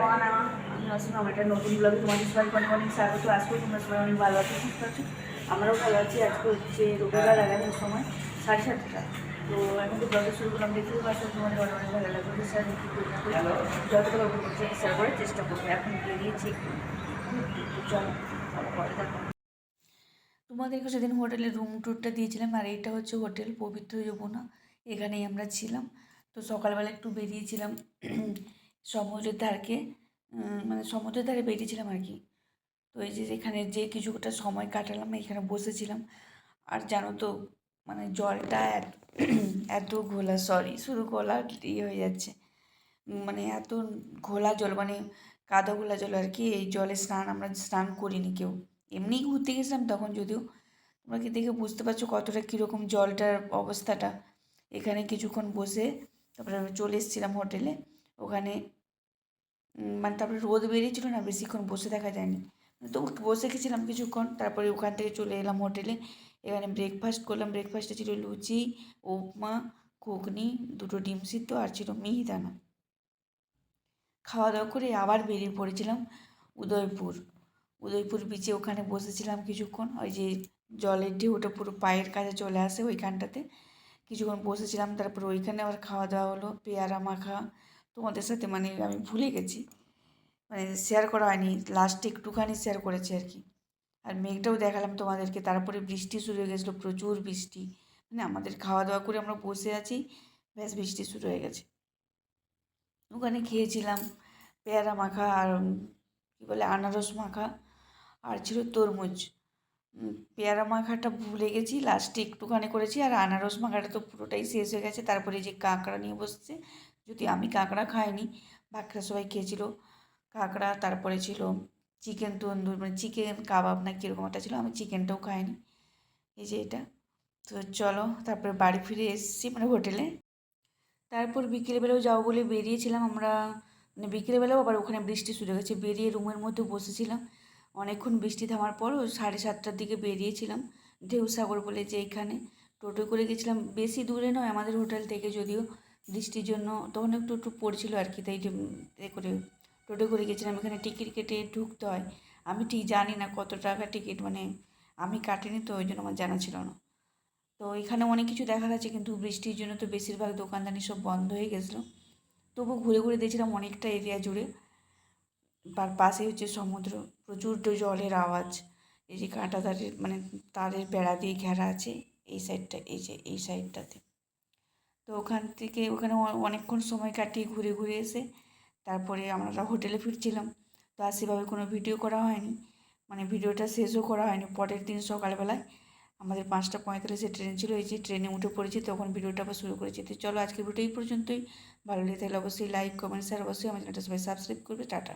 আমি আমার একটা নতুন ব্লগে তোমাদের অনেক অনেক স্বাগত। আজকে তোমরা সবাই অনেক ভালো আছো সুস্থ আছো। আমরাও ভালো আছি। আজকে হচ্ছে রোববার এগারোটার সময় সাড়ে সাতটা। তো এখন তো ব্লগে শুরু করলাম দেখতে পাচ্ছ তোমাদের অনেক অনেক ভালো লাগবে স্যার যতটা করার চেষ্টা করব। এখন বেরিয়েছি একটু। চলো চলো পরে তোমাদেরকে সেদিন হোটেলে রুম ট্যুরটা দিয়েছিলাম আর এইটা হচ্ছে হোটেল পবিত্র যমুনা। এখানেই আমরা ছিলাম। তো সকালবেলা একটু বেরিয়েছিলাম। সমুদ্রের ধারকে মানে সমুদ্রের ধারে বেরিয়েছিলাম আর কি। তো এই যে এখানে যে কিছুটা সময় কাটালাম, এখানে বসেছিলাম। আর জানো তো মানে জলটা এত- ঘোলা সরি শুধু গলা ইয়ে হয়ে যাচ্ছে। মানে এত ঘোলা জল মানে কাদা ঘোলা জল আর কি, এই জলে স্নান, আমরা স্নান করিনি কেউ। এমনি ঘুরতে গেছিলাম তখন যদিও, তোমরা কি দেখে বুঝতে পারছ কতটা কীরকম জলটার অবস্থাটা? এখানে কিছুক্ষণ বসে, তারপরে চলে এসেছিলাম হোটেলে। ওখানে মানে তারপরে রোদ বেরিয়েছিল না, বেশিক্ষণ বসে থাকা যায়নি। তো বসে গেছিলাম কিছুক্ষণ, তারপরে ওখান থেকে চলে এলাম হোটেলে। এখানে ব্রেকফাস্ট করলাম। ব্রেকফাস্টে ছিল লুচি, উপমা, ঘুগনি, দুটো ডিম সিদ্ধ আর ছিল মিহিদানা খাওয়া দাওয়া করে আবার বেরিয়ে পড়েছিলাম উদয়পুর। উদয়পুর বিচে ওখানে বসেছিলাম কিছুক্ষণ। ওই যে জলের ঢেউটা পুরো পায়ের কাছে চলে আসে ওইখানটাতে। কিছুক্ষণ বসেছিলাম, তারপর ওইখানে আবার খাওয়া দাওয়া হলো, পেয়ারা মাখা তোমাদের সাথে মানে আমি ভুলে গেছি। মানে শেয়ার করা হয়নি লাস্টে একটুখানি শেয়ার করেছি আর কি। আর মেঘটাও দেখালাম তোমাদেরকে, তারপরে বৃষ্টি শুরু হয়ে গেছিল, প্রচুর বৃষ্টি। মানে আমাদের খাওয়া দাওয়া করে আমরা বসে আছি, ব্যাস বৃষ্টি শুরু হয়ে গেছে। ওখানে খেয়েছিলাম পেয়ারা মাখা আর কী বলে, আনারস মাখা আর ছিল তরমুজ। পেয়ারা মাখাটা ভুলে গেছি লাস্টে একটুখানি করেছি আর আনারস মাখাটা তো পুরোটাই শেষ হয়ে গেছে, তারপরে যে কাঁকড়া নিয়ে বসছে যদি আমি কাঁকড়া খাইনি, বাকিরা সবাই খেয়েছিল। কাঁকড়া, তারপরে ছিল চিকেন তন্দুর মানে চিকেন কাবাব না কীরকম একটা ছিল, আমি চিকেনটাও খাইনি। এই যে এটা। তো চলো, তারপরে বাড়ি ফিরে এসেছি মানে হোটেলে তারপর বিকেলবেলাও যাব বলে বেরিয়েছিলাম আমরা মানে বিকেলবেলাও আবার ওখানে বৃষ্টি শুরু গেছে বেরিয়ে রুমের মধ্যে বসেছিলাম। অনেকক্ষণ বৃষ্টি থামার পর সাড়ে সাতটার দিকে বেরিয়েছিলাম। ঢেউসাগর বলে যে এখানে। টোটো করে গেছিলাম। বেশি দূরে নয় আমাদের হোটেল থেকে যদিও। বৃষ্টির জন্য তখন একটু একটু পড়ছিল আর কি, তাই করে টোটো করে গেছিলাম। এখানে টিকিট কেটে ঢুকতে হয়। আমি ঠিক জানি না কত টাকা টিকিট মানে আমি কাটিনি তো, ওই জন্য আমার জানা ছিল না। তো এখানে অনেক কিছু দেখার আছে কিন্তু বৃষ্টির জন্য তো বেশিরভাগ দোকানদানি সব বন্ধ হয়ে গেছিল। তবু ঘুরে ঘুরে দেখছিলাম অনেকটা এরিয়া জুড়ে। তার পাশে হচ্ছে সমুদ্র, প্রচুর জলের আওয়াজ। এই যে কাঁটা তারের মানে তারের বেড়া দিয়ে ঘেরা আছে, এই সাইডটা এই যে, এই সাইডটাতে তো ওখান থেকে ওখানে অনেকক্ষণ সময় কাটিয়ে ঘুরে ঘুরে এসে তারপরে আমরা হোটেলে ফিরছিলাম। তো আর সেভাবে কোনো ভিডিও করা হয়নি। মানে ভিডিওটা শেষও করা হয়নি। পরের দিন সকালবেলায় আমাদের পাঁচটা পঁয়তাল্লিশে ট্রেন ছিল। এই যে ট্রেনে উঠে পড়েছি, তখন ভিডিওটা আবার শুরু করেছি। তো চলো আজকে ভিডিও এই পর্যন্তই। ভালো লেগে থাকলে অবশ্যই লাইক কমেন্ট শেয়ার অবশ্যই আমার চ্যানেলটা সবাই সাবস্ক্রাইব করবে। টাটা।